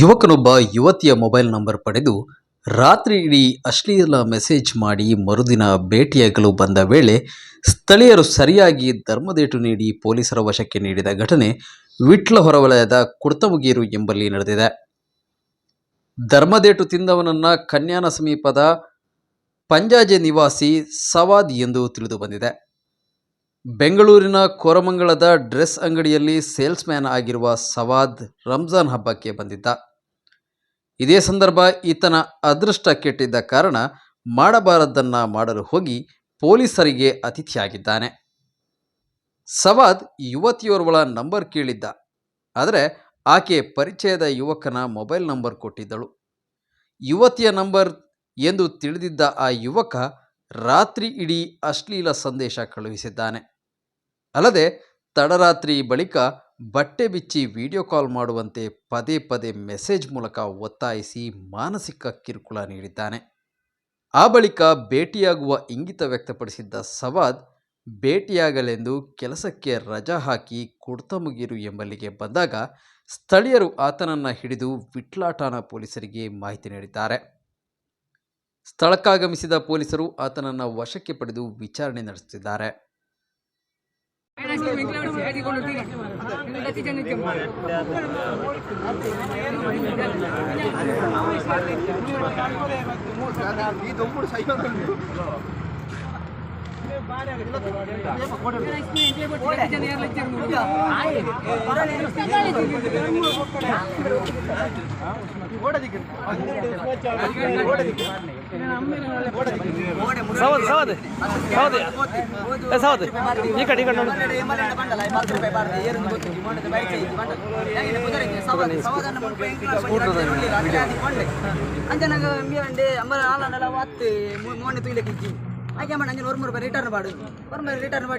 ಯುವಕನೊಬ್ಬ ಯುವತಿಯ mobile number ಪಡೆದು ರಾತ್ರಿ ಇಡೀ ಅಶ್ಲೀಲ ಮೆಸೇಜ್ ಮಾಡಿ ಮರುದಿನ ಭೇಟಿಯಾಗಲು ಬಂದ ವೇಳೆ ಸ್ಥಳೀಯರು ಸರಿಯಾಗಿ ಧರ್ಮದೇಟು ನೀಡಿ ಪೊಲೀಸರ ವಶಕ್ಕೆ ನೀಡಿದ ಘಟನೆ ವಿಟ್ಲ ಹೊರವಲಯದ ಕುರ್ತಮುಗೀರು ಎಂಬಲ್ಲಿ ನಡೆದಿದೆ. ಧರ್ಮದೇಟು ತಿಂದವನನ್ನ ಕನ್ಯಾನ ಸಮೀಪದ ಪಂಜಾಜೆ ನಿವಾಸಿ ಸವಾದ್ ಎಂದು ತಿಳಿದು ಬಂದಿದೆ. ಬೆಂಗಳೂರಿನ ಕೋರಮಂಗಲದ ಡ್ರೆಸ್ ಅಂಗಡಿಯಲ್ಲಿ ಸೇಲ್ಸ್ ಮ್ಯಾನ್ ಆಗಿರುವ ಸವಾದ್ ರಂಜಾನ್ ಹಬ್ಬಕ್ಕೆ ಬಂದಿದ್ದ. ಇದೇ ಸಂದರ್ಭ ಈತನ ಅದೃಷ್ಟ ಕೆಟ್ಟಿದ್ದ ಕಾರಣ ಮಾಡಬಾರದ್ದನ್ನು ಮಾಡಲು ಹೋಗಿ ಪೊಲೀಸರಿಗೆ ಅತಿಥಿಯಾಗಿದ್ದಾನೆ. ಸವಾದ್ ಯುವತಿಯೋರ್ವಳ ನಂಬರ್ ಕೇಳಿದ್ದ. ಆದರೆ ಆಕೆ ಪರಿಚಯದ ಯುವಕನ ಮೊಬೈಲ್ ನಂಬರ್ ಕೊಟ್ಟಿದ್ದಳು. ಯುವತಿಯ ನಂಬರ್ ಎಂದು ತಿಳಿದಿದ್ದ ಆ ಯುವಕ ರಾತ್ರಿ ಇಡೀ ಅಶ್ಲೀಲ ಸಂದೇಶ ಕಳುಹಿಸಿದ್ದಾನೆ. ಅಲ್ಲದೆ, ತಡರಾತ್ರಿ ಬಳಿಕ ಬಟ್ಟೆ ಬಿಚ್ಚಿ ವಿಡಿಯೋ ಕಾಲ್ ಮಾಡುವಂತೆ ಪದೇ ಪದೇ ಮೆಸೇಜ್ ಮೂಲಕ ಒತ್ತಾಯಿಸಿ ಮಾನಸಿಕ ಕಿರುಕುಳ ನೀಡಿದ್ದಾನೆ. ಆ ಬಳಿಕ ಭೇಟಿಯಾಗುವ ಇಂಗಿತ ವ್ಯಕ್ತಪಡಿಸಿದ್ದ ಸವಾದ್, ಭೇಟಿಯಾಗಲೆಂದು ಕೆಲಸಕ್ಕೆ ರಜಾ ಹಾಕಿ ಕುಡ್ತಮುಗೀರು ಎಂಬಲ್ಲಿಗೆ ಬಂದಾಗ ಸ್ಥಳೀಯರು ಆತನನ್ನು ಹಿಡಿದು ವಿಟ್ಲಾಟಾನ ಪೊಲೀಸರಿಗೆ ಮಾಹಿತಿ ನೀಡಿದ್ದಾರೆ. ಸ್ಥಳಕ್ಕಾಗಮಿಸಿದ ಪೊಲೀಸರು ಆತನನ್ನು ವಶಕ್ಕೆ ಪಡೆದು ವಿಚಾರಣೆ ನಡೆಸುತ್ತಿದ್ದಾರೆ. ಓಡದಿಕ್ಕೆ ಓಡದಿಕ್ಕೆ ಸೌದು ಸೌದು ಸೌದು ಏ ಸೌದು ಈ ಕಡೆ ಈ ಕಡೆ ನೋಡು ಅಂಜನಾಗ ಅಂದ್ರೆ ಅಂಬ ನಾಲ ನೆಲ ವಾತ್ ಮೋನೆ ತುಯ್ಲಕ್ಕೆ ಇಜ್ಜಿ ಹಾಗೆ ಮಾಡಿ ಅಂಜನ ಒಂದು ರೂಪಾಯಿ ರಿಟರ್ನ್ ಮಾಡು ಒಂದು ರಿಟರ್ನ್ ಮಾಡಿ